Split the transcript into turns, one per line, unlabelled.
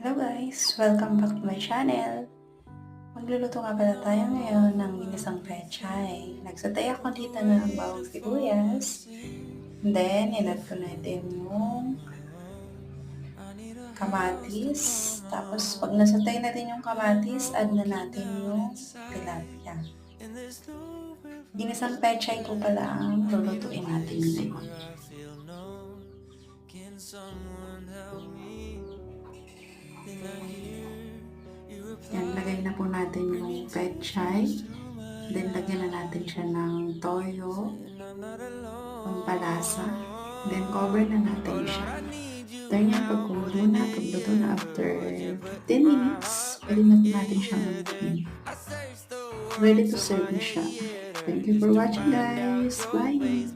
Hello guys! Welcome back to my channel! Magluluto nga pala tayo ngayon ng ginisang pechay. Nagsatay ako dito ng bawang sibuyas. Then, inad ko natin yung kamatis. Tapos, pag nasatay natin yung kamatis, add na natin yung tilapia. Ginisang pechay ko pala ang lulutuin natin ngayon. Yan, pechay. Then, lagyan na natin siya ng toyo, pampalasa. Then, cover na natin siya. After niya, pag kumulo na, pagluto na after 10 minutes, pwede na natin siyang Ready to serve siya. Thank you for watching guys. Bye!